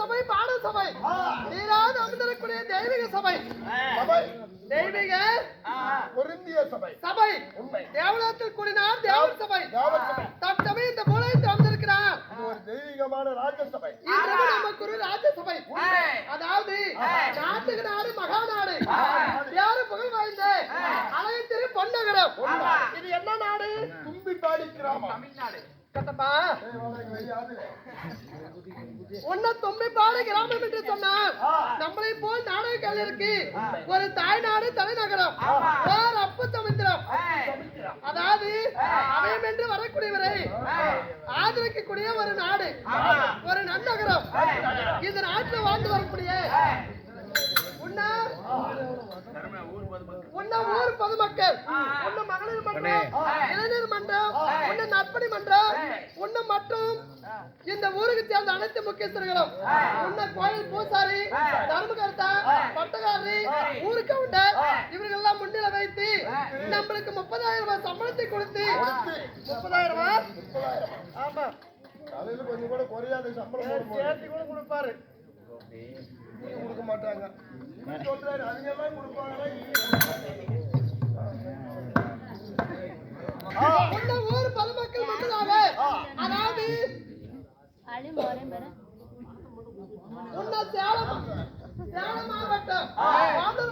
சபை பாட சபை. நீராது அமர்ந்திருக்கக்கூடிய தெய்வீக சபை. சபை தெய்வீக பொருந்திய சபை. சபை. உண்மை. தேவலத்தில் கூடினார் தேவர் சபை. தேவர் சபை. இந்த மூலத்தில் அமர்ந்திருக்கிறார் ஒரு தெய்வீகமான ராஜசபை நமக்கு ஒரு ராஜ்யசபை அதாவது நாட்டுக்கு நாடு மகாநாடு. யாரு புகழ் வாய்ந்த? அழகு திரு பொன்னகரம். இது என்ன நாடு? தும்பிப்பாடி கிராமம். கட்டப்பா. உன்ன தும்பிப்பாடு கிராமம் என்று சொன்னார் நம்மளை போல் நாடக கலைஞருக்கு ஒரு தாய்நாடு தலைநகரம். ஓர் அப்பு சமுத்திரம். அதாவது அவயம் என்று வரக்கூடியவரை ஆதரிக்கக்கூடிய ஒரு நாடு. ஒரு நன்னகரம். இந்த நாட்டில் வாழ்ந்து வரக்கூடிய உன்ன ஊர் பொதுமக்கள். உன்ன மகளிர் மன்றம் மன்றம் உன்ன மற்றும் இந்த ஊருக்கு சேர்ந்த அனைத்து முக்கியஸ்தர்களும் உன்ன கோயில் பூசாரி தர்மகர்த்தா பட்டகாரி ஊருக்கு கவுண்டர் இவர்கள் எல்லாம் முன்னிலை வைத்து நம்மளுக்கு முப்பதாயிரம் ரூபாய் சம்பளத்தை கொடுத்து முப்பதாயிரம் ரூபாய். ஆமா. காலையில கொஞ்சம் கூட குறையாத சம்பளம் சேர்த்து கூட கொடுப்பாரு. கொடுக்க மாட்டாங்க. சொல்றாரு அவங்க எல்லாம் கொடுப்பாங்கன்னா உன்ன ஊர் பொதுமக்கள் அதாவது. உன்ன சேலம் சேலம் மாவட்டம்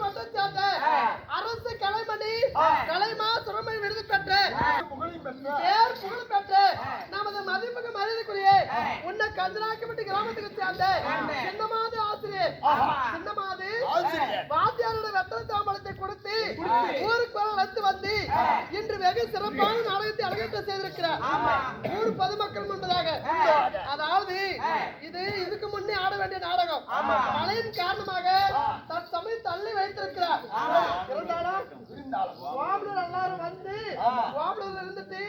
வட்டம் சேர்ந்த அரசு கலைமணி கலைமா சுரமை விருது பெற்ற பேர் புகழ் பெற்ற நமது மதிப்புக்கு மரியாதைக்குரிய உன்ன கந்தனாக்கப்பட்டி கிராமத்துக்கு சேர்ந்த சின்னமாது ஆசிரியர். சின்னமாது. வாத்தியாரோட வெத்தலை தாம்பலத்தை கொடுத்து ஊருக்கு வர வந்து வந்து இன்று வெகு சிறப்பான நாடகத்தை அரங்கேற்ற செய்திருக்கிறார். ஊர் பொதுமக்கள் முன்பதாக. அதாவது இது இதுக்கு முன்னே ஆட வேண்டிய நாடகம். மழையின் காரணமாக தற்சமயம் தள்ளி வைத்திருக்கிறார். இருந்தாலும் இருந்தாலும் வாமலர் எல்லாரும் வந்து வாமலர்ல இருந்துட்டு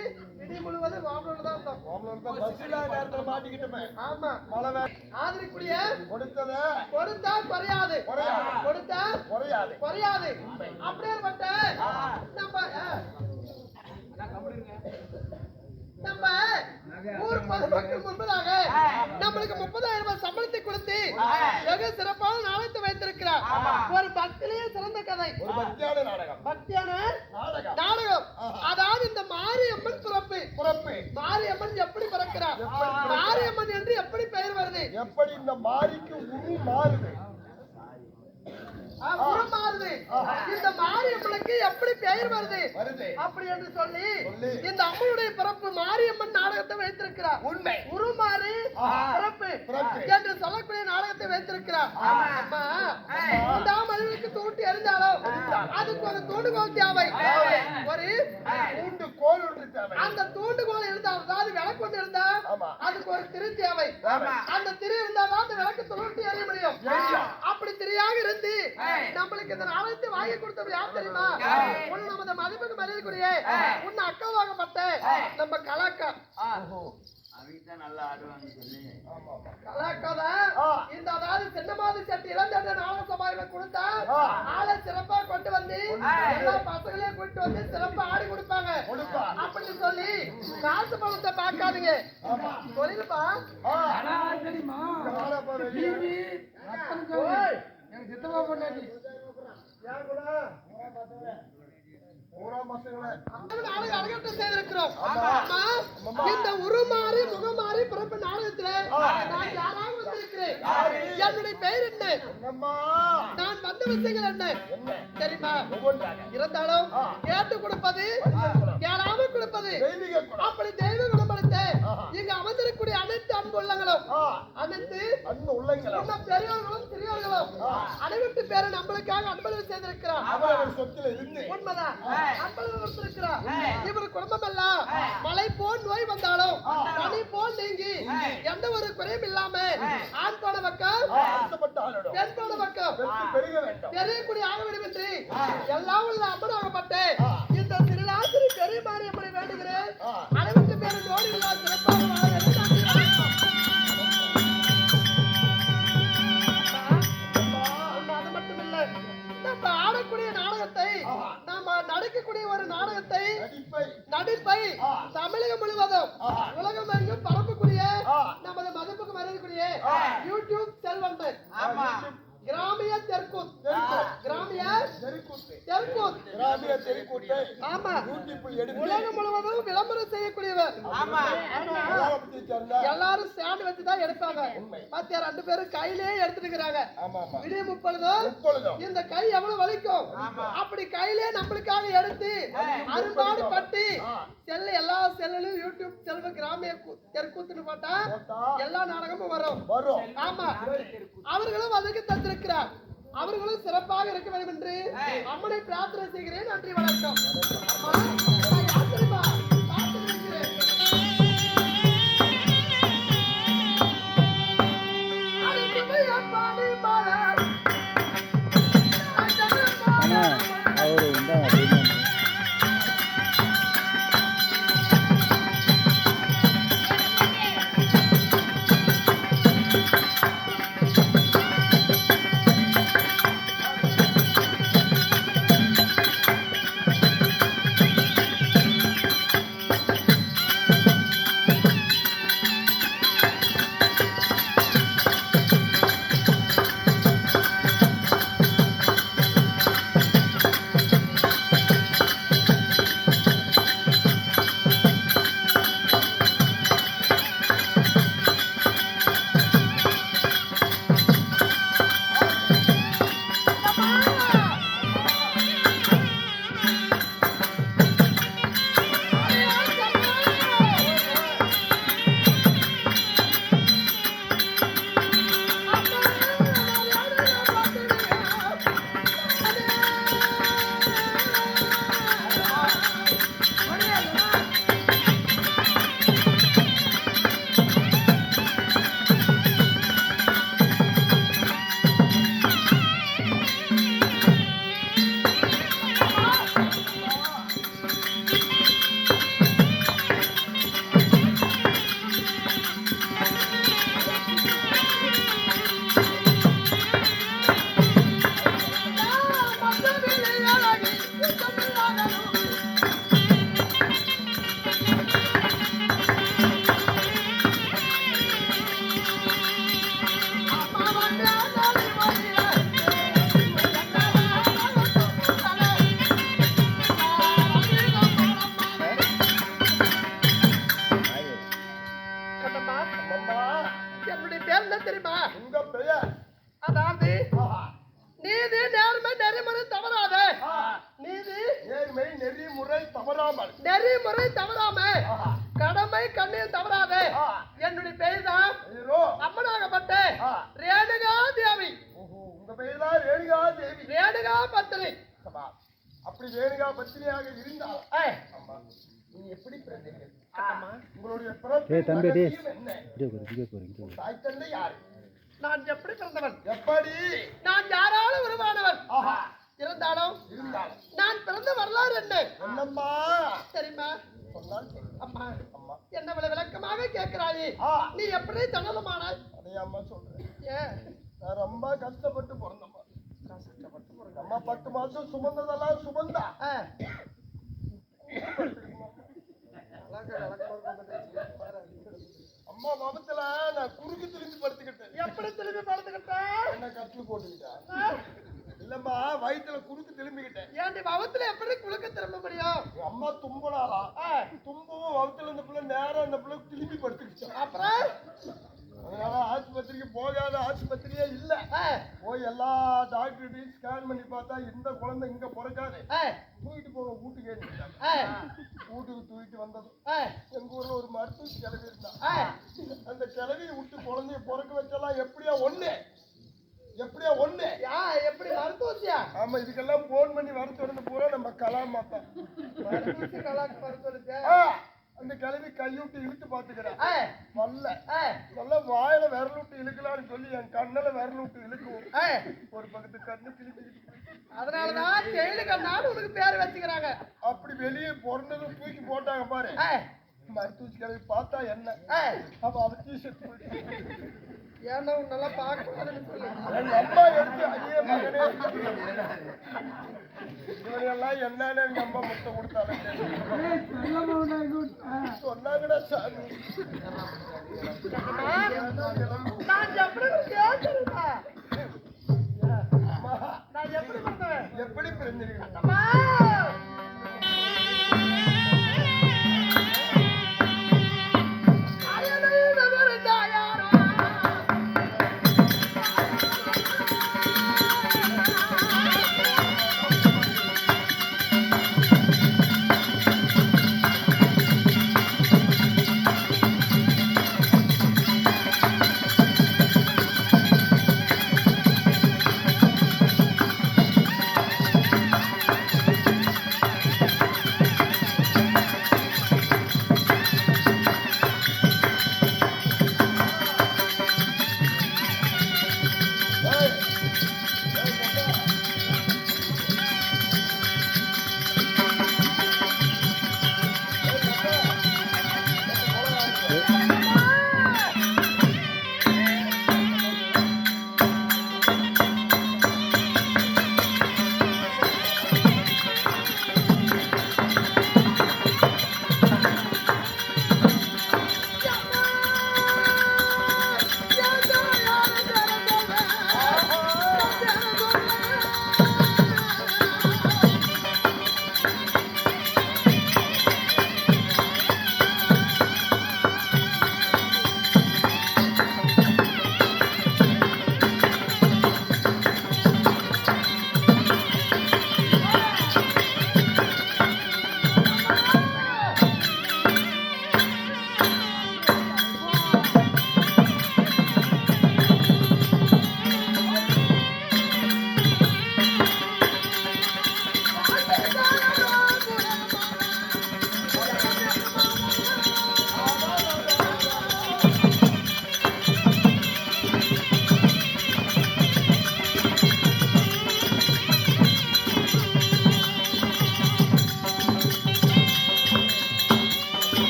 இடி முழுவதும் வாமலர் தான் இருந்தோம். அவங்களோட தான் பஸ்ல நேரத்துல மாட்டிக்கிட்டுமே. ஆமா. மழை வே- ஆதரிக்குரிய கொடுத்தத கொடுத்தா குறையாது. குறையாது. கொடுத்தா குறையாது. குறையாது. அப்படியேப்பட்ட நம்ம அஹ், நம்ம ஊர் பொதுமக்கள் முன்பதாக நம்மளுக்கு முப்பதாயிரம் ரூபாய் சம்பளத்தை கொடுத்து வெகு சிறப்பான நாளத்தை வைத்திருக்கிறார். ஒரு கதை ஒரு பக்தியான நாடகம். பக்தியான நாடகம். நாடகம். அதாவது இந்த மாரியம்மன் பிறப்பு. பிறப்பு. மாரியம்மன் எப்படி பிறக்கிறார்? மாரியம்மன் என்று எப்படி பெயர் வருது? எப்படி இந்த மாரிக்கு உரு மாறுது? ஆ, உரு மாறுது. இந்த மாரியம்மனுக்கு எப்படி பெயர் வருது? அப்படி என்று சொல்லி. இந்த அம்மனுடைய பிறப்பு மாரியம்மன் நாடகத்தை வைத்திருக்கிறார். உண்மை. உருமாறி பிறப்பு. என்று சொல்லக்கூடிய நாடகத்தை வைத்திருக்கிறார். அம்மா மூன்றாம் அறிவுக்கு தூட்டி எறிந்தாலும் அதுக்கு ஒரு தூண்டுகோல் தேவை. ஒரு கூண்டு கோல் ஒன்று தேவை. அந்த தூண்டுகோல் இருந்தால் அதாவது விளக்கு ஒன்று இருந்தா. அதுக்கு ஒரு திரு தேவை. அந்த திரு இருந்தால் தான் அந்த விளக்கு துளுட்டி எறிய முடியும். அப்படி திரியாக இருந்து நம்மளுக்கு இந்த நாளத்தை வாங்கி கொடுத்தது யார் தெரியுமா? உன் நமது மதிப்புக்கு மரியாதைக்குரிய உன் அக்காவாகப்பட்ட நம்ம கலாக்கா இந்த அதாவது சின்னமாதி சட்டி இளந்தண்ட நாடக சபாயில கொடுத்தா ஆளை சிறப்பா கொண்டு வந்து எல்லா பசங்களையும் கூட்டு வந்து சிறப்பா ஆடி கொடுப்பாங்க. கொடுப்பா. அப்படின்னு சொல்லி காசு பணத்தை பார்க்காதீங்க. சொல்லிருப்பா. இந்த உருமாறி முகமாறி பிறப்பு நாடகத்துல நான் யாராக வந்திருக்கிறேன்? என்னுடைய பெயர் என்ன? நான் வந்த விஷயங்கள் என்ன? தெரியுமா. இருந்தாலும் கேட்டு கொடுப்பது கேளாம கொடுப்பது. அப்படி தெய்வ குணப்படுத்த இங்க அமர்ந்திருக்கக்கூடிய அனைத்து அன்பு உள்ளங்களும் அனைத்து அன்பு உள்ளங்களா? நம்ம பெரியவர்களும் சிறியவர்களும் அனைவருக்கு பேரை நம்மளுக்காக அன்பளிப்பு செய்திருக்கிறார். சொத்துல இருந்து. உண்மைதான். அன்பளிப்பு கொடுத்திருக்கிறார். இவர் குடும்பம் எல்லாம் மலை போல் நோய் வந்தாலும் பனி போல் நீங்கி எந்த ஒரு குறையும் இல்லாம ஆண் போன பக்கம் பெண் போன பக்கம் தெரியக்கூடிய ஆக வேண்டும். என்று எல்லாம் உள்ள அம்மனாகப்பட்டு இந்த திருநாசிரி பெரிய மாரியம்மனை நடிக்கக்கூடிய ஒரு நாடகத்தை நடிப்பை. நடிப்பை தமிழகம் முழுவதும் உலகம் எங்கும் பரப்பக்கூடிய நமது மதிப்புக்கு மரியாதைக்குரிய யூடியூப் யூடியூப் செல்வந்தன் கிராமிய தெற்கூத் கிராமிய தெருக்கூத்து. தெற்கூத் கிராமிய தெருக்கூத்தை ஆமா. யூடியூப்பில் எடுத்து உலகம் முழுவதும் விளம்பரம் செய்யக்கூடியவர். எல்லாரும் ஸ்டாண்ட் வச்சு தான் எடுப்பாங்க. பாத்தியா ரெண்டு பேரும் கையிலே ஆமா விடிய முப்பொழுதும் இந்த கை எவ்வளவு வலிக்கும்? அப்படி கையிலே நம்மளுக்காக எடுத்து அரும்பாடு பட்டி செல்லு எல்லா செல்லுலும் யூடியூப் செல்வ கிராமிய கூ- தெற்கூத்துன்னு போட்டா எல்லா நாடகமும் வரும். வரும். ஆமா. அவர்களும் அதுக்கு தந்திருக்கிறார் அவர்களும் சிறப்பாக இருக்க வேண்டும் என்று அம்மனை பிரார்த்தனை செய்கிறேன். நன்றி வணக்கம். என்னுடைய பேர் என்ன தெரியுமா? உங்க பெயர்? அதாவது. நீதி நேர்மை நெறிமுறை தவறாத. நீதி நேர்மை நெறிமுறை தவறாமல். நெறிமுறை தவறாம. கடமை கண்ணியம் தவறாத. என்னுடைய பெயர் தான் அம்மனாகப்பட்ட. ரேணுகா தேவி ஓஹோ உங்க பெயர் தான் ரேணுகா தேவி ரேணுகா பத்தினி சபா. அப்படி ரேணுகா பத்தினியாக இருந்தால் நீங்க எப்படி பிறந்தீர்கள்? ஏய் தம்பி இங்கே இங்கே இங்கே நான் எப்படி பிறந்தவன்? எப்படி? நான் யாரால உருவானவன். ஆஹா. இருந்தாலும் நான் பிறந்த வரலாறு என்ன? என்னம்மா? தெரியுமா. அம்மா அம்மா. என்ன இவ்வளவு விளக்கமாக கேட்கிறாயே. நீ எப்படி தனலமானாய் அதே அம்மா சொல்றேன். ஏன் நான் ரொம்ப கஷ்டப்பட்டு பிறந்தம்மா. கஷ்டப்பட்டு பிறந்த அம்மா பத்து மாசம் சுமந்ததெல்லாம் சுமந்தா ஆ, அம்மா மமத்துல நான் குறுக்கு திரும்பி படுத்துக்கிட்டேன் எப்படி திரும்பி படுத்துக்கிட்ட என்ன கட்டில் போட்டுக்கிட்டேன் இல்லம்மா வயித்துல குறுக்கு திரும்பிக்கிட்டேன். ஏன்டி பவத்துல எப்படி குளுக்க திரும்ப முடியும் அம்மா தும்பலாளா தும்பவும் வகுத்துல இந்த பிள்ளை நேரம் அந்த பிள்ளை திரும்பி படுத்துக்கிச்சு. அப்புறம்? அதனால ஆஸ்பத்திரிக்கு போகாத ஆஸ்பத்திரியே இல்ல. போய் எல்லா டாக்டர்கிட்டையும் ஸ்கேன் பண்ணி பார்த்தா இந்த குழந்தை இங்க பிறக்காது. தூக்கிட்டு போங்க வீட்டுக்கு வீட்டுக்கு தூக்கிட்டு வந்ததும் ஆ, எங்க ஊர்ல ஒரு மருத்துவ கிளவி இருந்தா. அந்த கிளவியை விட்டு குழந்தைய பிறக்க வச்செல்லாம் எப்படியா ஒண்ணு? எப்படியா ஒண்ணு? யா, எப்படி மருத்துவச்சியா ஆமா இதுக்கெல்லாம் போன் பண்ணி வர தொடர்ந்து பூரா நம்ம கலாம் மாத்தோம் மருத்துவச்சி கலாக்கு மருத்துவச்சா ஆ, அந்த கிளவி கைவிட்டு இழுத்து பாத்துக்கிறேன் ஆ, நல்லா வாயில விரல் விட்டு இழுக்கலாம்னு சொல்லி என் கண்ணுல விரல் விட்டு இழுக்கும். ஆ. ஒரு பக்கத்து கண்ணு கிழிச்சு அதனாலதான் தேயிலை கண்ணான்னு உனக்கு பேர் வச்சுக்கிறாங்க. அப்படி வெளியே பிறந்ததும் தூக்கி போட்டாங்க பாரு. மருத்துவ கிளவி பார்த்தா என்ன. அப்ப அவ டீஷர்ட் ஏன்னா உன்னெல்லாம் பார்க்க கூடாதுன்னு சொல்லு அம்மா எடுத்து ஐயே மகனே. இவனையெல்லாம் என்னன்னு எங்க அம்மா முட்டை கொடுத்தாலும் சொன்னாங்கடா சாமி. நான் எப்படி கேட்கிறேன் நான் எப்படி பண்ணுவேன்? எப்படி பிரிஞ்சிருக்கீங்க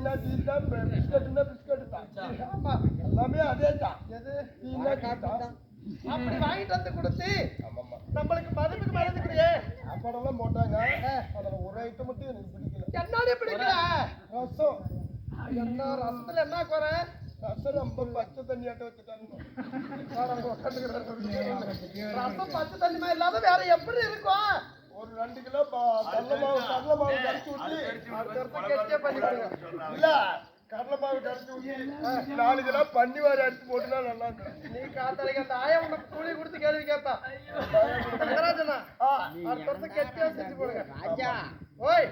டீனா டீ தான் பிஸ்கட்னா பிஸ்கட் தான் ஆமா எல்லாமே அதே தான் எது டீனா டீ தான் அப்படி வாங்கிட்டு வந்து கொடுத்து ஆமாம்மா நம்மளுக்கு மதிப்புக்கு மறந்துக்கிறியே சாப்பாடெல்லாம் போட்டாங்க அதுல ஒரு ஐட்டம் மட்டும் எனக்கு பிடிக்கல என்னடி பிடிக்கல ரசம் என்ன ரசத்துல என்ன குறை ரசம் ரொம்ப பச்சை தண்ணியாட்ட வச்சுட்டாங்க ரசம் பச்சை தண்ணி மாதிரி இல்லாத வேற எப்படி இருக்கும்? ஒரு ரெண்டு கிலோ கடலை மாவு கடலை மாவு கரைச்சி ஊற்றி பண்ணி இல்ல கடலை மாவு கரைச்சி ஊற்றி நாலு கிலோ பன்னி வாரி அடிச்சு போட்டுனா நல்லா இருக்கும். நீ காத்தாளிக்கு அந்த ஆயா உனக்கு கூலி கொடுத்து கேள்வி கேட்பா தங்கராஜனா ஆ, அடுத்த கெட்டியா செஞ்சு போடுங்க. ஓய்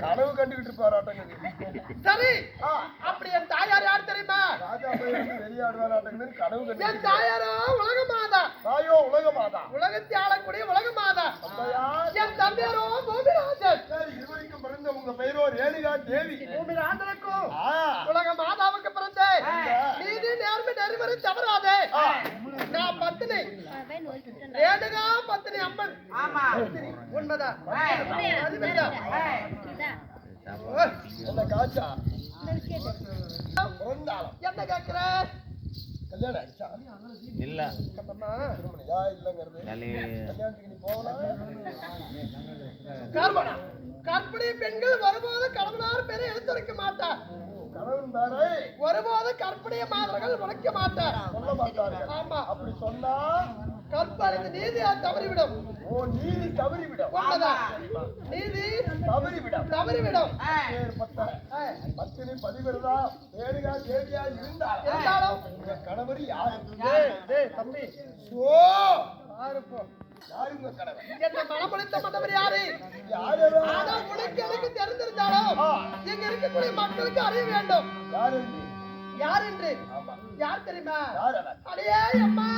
கனவு கண்டுகிட்டு இருப்பாராட்டங்க சரி. அப்படி என் தாயார் யார் தெரியுமா? ராஜா வெளியாடுவாராட்டங்க கனவு என் தாயாரோ உலக மாதா தாயோ உலக மாதா உலகத்தை ஆளக்கூடிய உலக மாதா என் தம்பியாரோ பூமிராஜன். சரி, இதுவரைக்கும் பிறந்த உங்க பெயரோ ரேணுகா தேவி. பூமிராஜனுக்கும் ஆ, உலக மாதாவுக்கு பிறந்தே நீதி நேர்மை நெறிமுறை தவறாதே. நான் பத்தினி. ரேணுகா பத்தினி அம்மன். உண்மைதான். என்ன காய்ச்சா என்ன கேக்குற கல்யாணம் ஆயிடுச்சா இல்லங்கிறது கல்யாணத்துக்கு நீ போகலாம் பெண்கள் வரும்போது கணவனார் பேரை எடுத்துரைக்க மாட்டார் கணவன் பேரை வரும்போது கற்பனைய மாதர்கள் உழைக்க மாட்டார் சொல்ல மாட்டார்கள் ஆமா அப்படி சொன்னா கற்பழித்து நீதியா தவறிவிடும். ஓ நீதி தவறிவிடும். நீதி தவறிவிடும். தவறிவிடும். பத்தினி பதிவிரதா தேடுகா தேடியா இருந்தால் இருந்தாலும். உங்க கணவர் யாரு தம்பி. ஓ யாரு போ யாரு உங்க கணவர்? என்ன மனமளித்த மன்னவர் யாரு? யாரு அவர்? ஆனா உனக்கு எனக்கு தெரிந்திருந்தாலும் இங்க இருக்கக்கூடிய மக்களுக்கு அறிய வேண்டும். யாரு? யார் என்று? ஆமா. யார் தெரியுமா? அடியே அம்மா,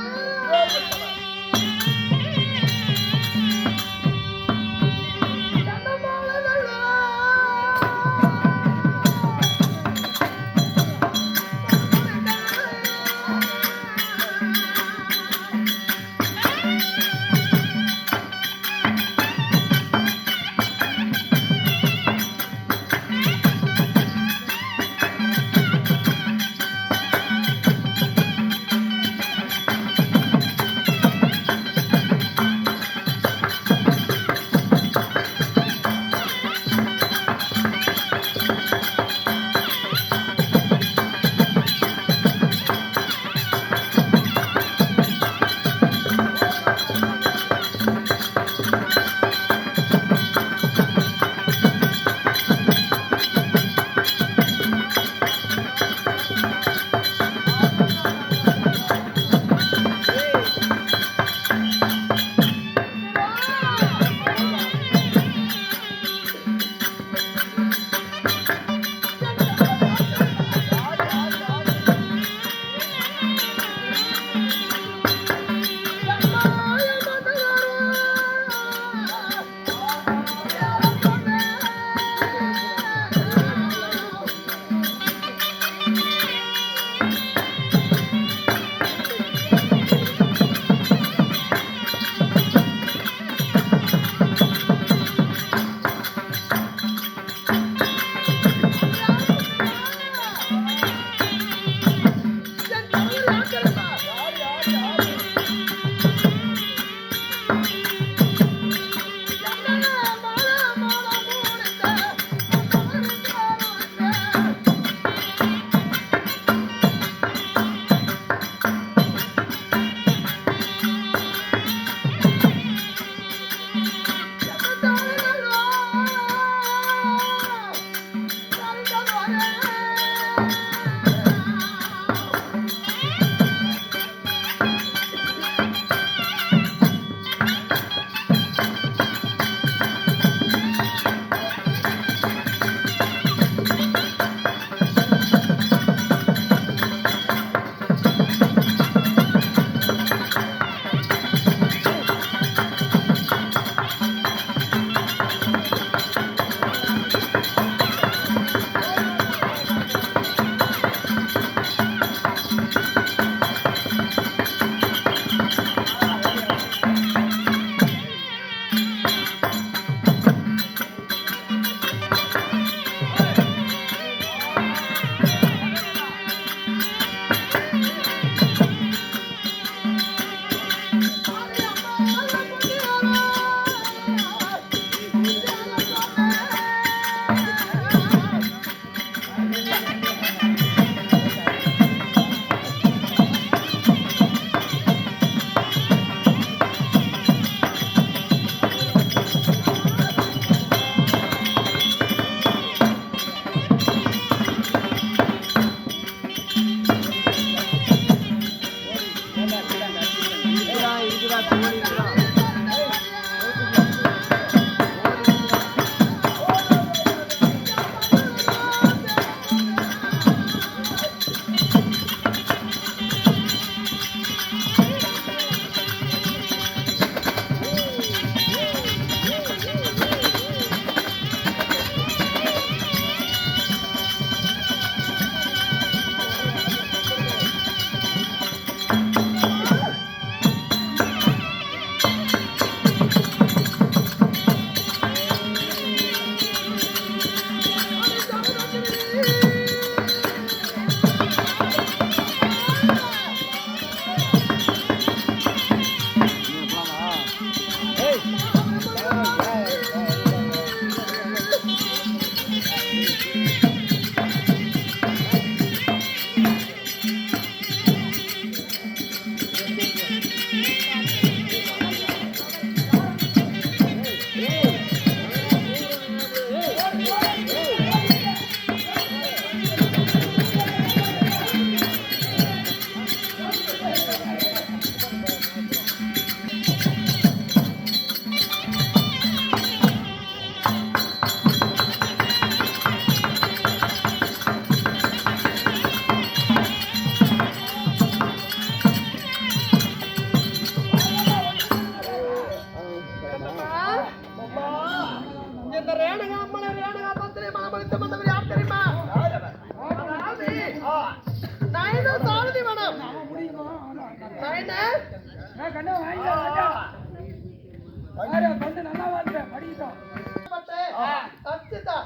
சச்சிதா.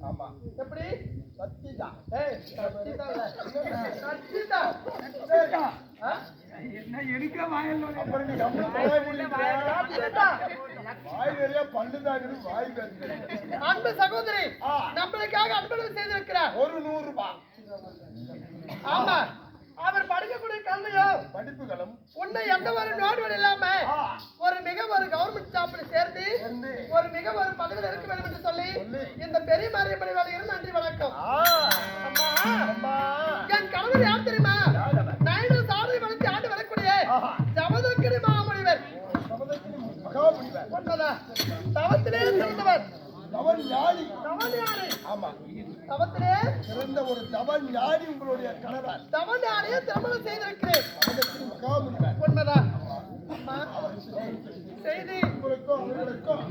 ஆமா. எப்படி? சத்திதான் ஏய், சச்சிதா இல்ல. சச்சிதா. ஆ? அப்புறம் நீ நம்மளும் வாய் மூடிக்கிறியா? சச்சிதா. வாய் அன்பு சகோதரி நம்மளுக்காக அன்பளவு செய்திருக்கிறார். ஒரு நூறு ரூபாய். ஆமா. அவர் படிக்கக்கூடிய கல்வியும் படிப்புகளும் உன்னை எந்த ஒரு நோடுவன் இல்லாம ஒரு மிக ஒரு கவர்மெண்ட் ஜாப்ல சேர்ந்து. ஒரு மிக ஒரு பதவியில் இருக்க வேண்டும் என்று சொல்லி இந்த பெரிய மாரியம்மன் வேலையில் நன்றி வணக்கம். என் கணவர் யார் தெரியுமா? நயன சாதனை வளர்ச்சி ஆண்டு வரக்கூடிய. ஜமதக்கிரி மாமுனிவர். தவத்திலே சிறந்தவர் தவன் ஞானி தவஞானி. ஆமா. தவத்திலே சிறந்த ஒரு தவன் ஞானி உங்களுடைய கணவர் தவஞானியை திருமணம் செய்திருக்கிறேன். சபதத்தின் மகாமுனிவர் உண்மைதா அம்மா செய்தி. உங்களுக்கும் உங்களுக்கும்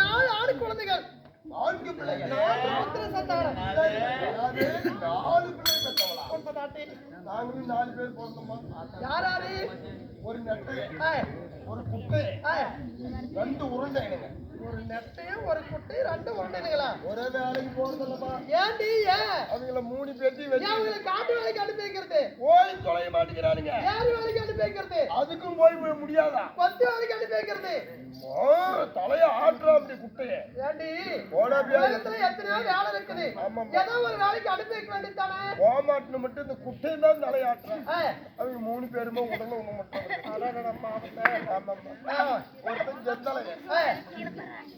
நாலு ஆண் குழந்தைகள். நான்கு பிள்ளைகள். சந்தானம் அதாவது நாலு பிள்ளை பெற்றவளா? உண்மைதாட்டி நாங்களும் நாலு பேர் பிறந்தோமா? யார் யாரு? ஒரு நெட்டு ஒரு குட்டை ரெண்டு உருண்டைங்க ஒரு நெட்டையும் ஒரு குட்டி ரெண்டு உருண்டைங்களா ஒரே வேலைக்கு போறதில்லமா ஏன்டி ஏன் அவங்கள மூணு ஏன் வச்சு உங்களை காட்டு வேலைக்கு அனுப்பி வைக்கிறது? போய் தொலைய மாட்டேங்கிறானுங்க. ஏரி வேலைக்கு அனுப்பி வைக்கிறது? அதுக்கும் போய் முடியாதா? கொத்தி வேலைக்கு அனுப்பி வைக்கிறது. தலைய ஆட்டுறா அப்படி குட்டைய. ஏண்டி போடா எத்தனையோ வேலை இருக்குது. ஏதோ ஒரு வேலைக்கு அனுப்பி வைக்க வேண்டியதானே கோமாட்டின மட்டும் இந்த குட்டையை தான் தலையாட்டுறான். அவங்க மூணு பேருமே உடனே ஒண்ணு மட்டும் ஒருத்தன் செந்தலைய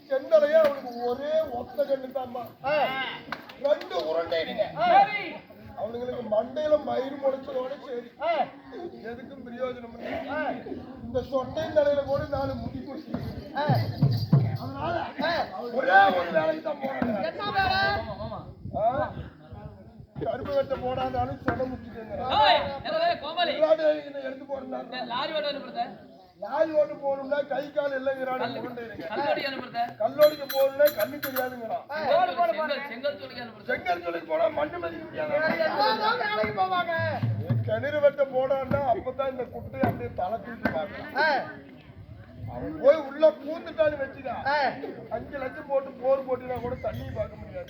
செந்தலைய அவனுக்கு ஒரே ஒத்த கண்ணு தான்மா ரெண்டு உருண்டைங்க அவனுங்களுக்கு மண்டையில மயிர் முளைச்சதோட சரி எதுக்கும் பிரயோஜனம் இந்த சொட்டை தலையில கூட நாலு முடி குடிச்சு அதனால ஒரே ஒரு வேலைக்கு தான் போறேன் என்ன வேலை ஆ? கருப்பு வெட்ட போடாதாலும் என்னது, கோமாளி. எடுத்து போறாங்க லாரி ஓட்ட லாரி ஓட்டு போகணும்னா கை கால் அனுப்புறத? கல்லோடிக்கு போகணும்னா கண்ணு தெரியாதுங்கிறான் செங்கல் செங்கல் துணிக்கு அனுப்புறத? செங்கல் சொல்லி போனா மண்ணு மதிக்க முடியாது? போவாங்க. கிணறு வெட்ட போடான்னா அப்பதான் இந்த குட்டையை அப்படியே பார்க்கலாம். ஏய், அவன் போய் உள்ள பூந்துட்டான்னு வச்சுக்கா ஏய், அஞ்சு லட்சம் போட்டு போர் போட்டுனா கூட தண்ணி பார்க்க முடியாது.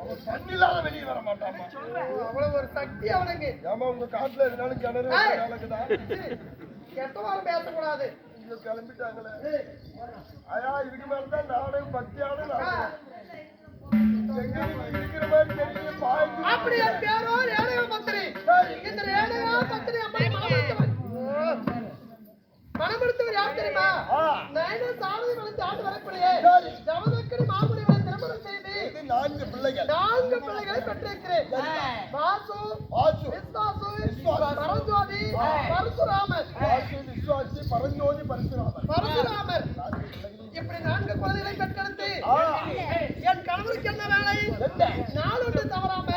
அவன் தண்ணி இல்லாத வெளியே வர மாட்டாமா அவ்வளவு ஒரு சக்தி அவனுக்கு. ஏமா உங்க காட்டுல எதுனாலும் கிணறு ஏய். வேலைக்குதா கெட்ட வாரம் பேசக்கூடாது? இங்க கிளம்பிட்டாங்களே. ஐயா இதுக்கு மேலதான் நானே பக்தியான இருக்கிற மாதிரி தெரியல பாய்க்கு அப்படி என் பேரோ ரேணுகா பத்திரி இந்த ரேணுகா பத்திரி அம்மா மனமெடுத்தவர் யார் தெரியுமா? வளர்த்து ஆண்டு வரக்கூடிய மாமுனிவரை திருமணம் செய்து நான்கு பிள்ளைகள். நான்கு பிள்ளைகளை பெற்றிருக்கிறேன். வாசு வாசு. விஸ்வாசு. பரஞ்சோதி பரசுராமர். வாசு விஸ்வாசி பரஞ்சோதி பரசுராமன் பரசுராமர். இப்படி நான்கு குழந்தைகளை பெற்றெடுத்து. என் கணவருக்கு என்ன வேலை? நாளொன்று தவறாம.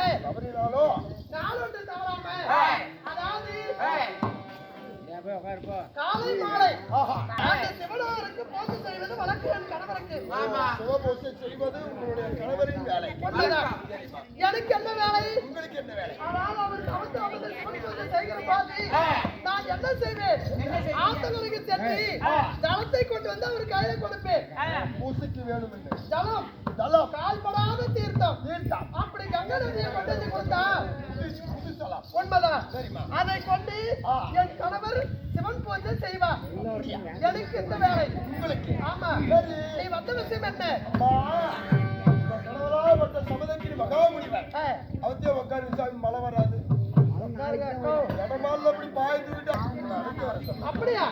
நாளொன்று தவறாம. செய்வது உங்களுடைய கணவரின் வேலை. எனக்கு என்ன வேலை? உங்களுக்கு என்ன வேலை? ஆனால் வருகிற பாதி நான் என்ன செய்வேன்? ஆத்தங்கரைக்கு சென்று ஜலத்தை கொண்டு வந்து அவர் கையில கொடுப்பேன். பூசைக்கு வேணும் என்று ஜலம். தலம் கால்படாத தீர்த்தம். தீர்த்தம். அப்படி கங்கை நதியை கொண்டு வந்து கொடுத்தா உண்மைதான். சரிம்மா. அதை கொண்டு. என் கணவர் சிவன் பூஜை செய்வார். எனக்கு இந்த வேலை. உங்களுக்கு. ஆமா. சரி. விஷயம் என்ன கடவுளாகப்பட்ட சமதக்கிரி மகாமுனிவர். அவத்திய உட்காரு சாமி மழை வராது. இடமால அப்படி பாய்ந்து விட்டு. அப்படியா?